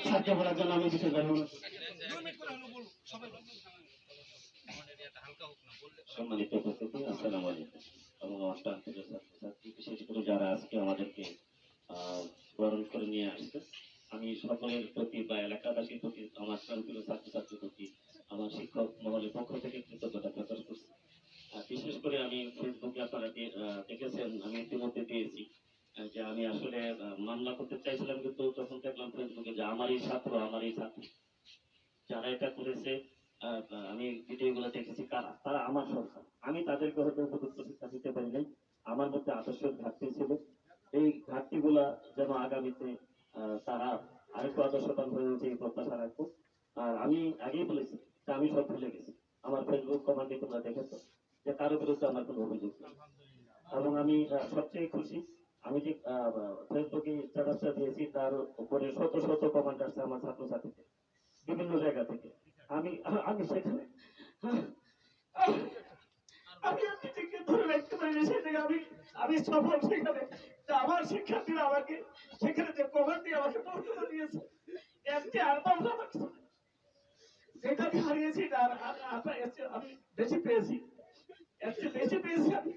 সাহায্য করার জন্য আমি বিশেষ। সম্মানিত উপস্থিতি, আসসালামু আলাইকুম এবং অষ্টান্তর ছাত্রছাত্রী, বিশেষ করে যারা আজকে আমাদেরকে বরণ করে নিয়ে আসছে, আমি সকলের প্রতি বা এলাকাবাসীর প্রতি আমার প্রান্তীয় ছাত্রছাত্রীর প্রতি আমার শিক্ষক মহলের পক্ষ থেকে কৃতজ্ঞতা প্রকাশ করছি আর বিশেষ করে আমি ফেসবুকে আপনারা দিয়ে- আহ, দেখেছেন আমি ইতিমধ্যে দিয়েছি আহ, যে আমি আসলে মামলা করতে চাইছিলাম কিন্তু তখন দেখলাম ফেসবুকে যে আমারই ছাত্র, আমারই ছাত্রী। যারা এটা করেছে আমি ভিডিওগুলো দেখেছি, কারা? তারা আমার সরকার। আমি তাদেরকে হয়তো উপযুক্ত শিক্ষা দিতে পারি নাই। আমার মধ্যে আদর্শের ঘাটতি ছিল। এই ঘাটতিগুলা যেন আগামীতে তারা আরেকটু আদর্শবান হয়ে উঠে এই প্রত্যাশা রাখব। আর আমি আগেই বলেছি যে আমি সব ভুলে গেছি। আমার ফেসবুক কমান্ডে তোমরা দেখেছ যে কারও বিরুদ্ধে আমার কোনো অভিযোগ এবং আমি সবচেয়ে খুশি আমি যে ফেসবুকে স্ট্যাটাসটা দিয়েছি, তার উপরে শত শত কমেন্ট আসছে আমার ছাত্রছাত্রীদের, বিভিন্ন জায়গা থেকে। আমি আমি সেখানে আমি নিজেকে ধরে রাখতে পারি আমি আমি সফল সেখানে। আমার শিক্ষার্থীরা আমাকে সেখানে যে কভার দিয়ে আমাকে দিয়েছে, একটি অ্যালবাম আমার ছিল। যেটা আমি হারিয়েছি আর আমি বেশি পেয়েছি চেয়ে বেশি পেয়েছি আমি।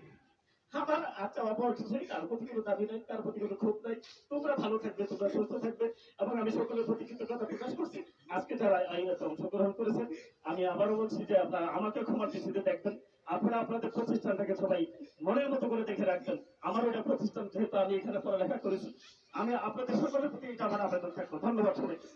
আমি আবারও বলছি যে আপনারা আমাকে ক্ষমার দৃষ্টিতে দেখবেন। আপনারা আপনাদের প্রতিষ্ঠানটাকে সবাই মনের মতো করে দেখে রাখবেন। আমার ওটা প্রতিষ্ঠান যেহেতু আমি এখানে পড়ালেখা করেছি, আমি আপনাদের সকলের প্রতি এটা আমার আবেদন থাকব ধন্যবাদ সবাইকে।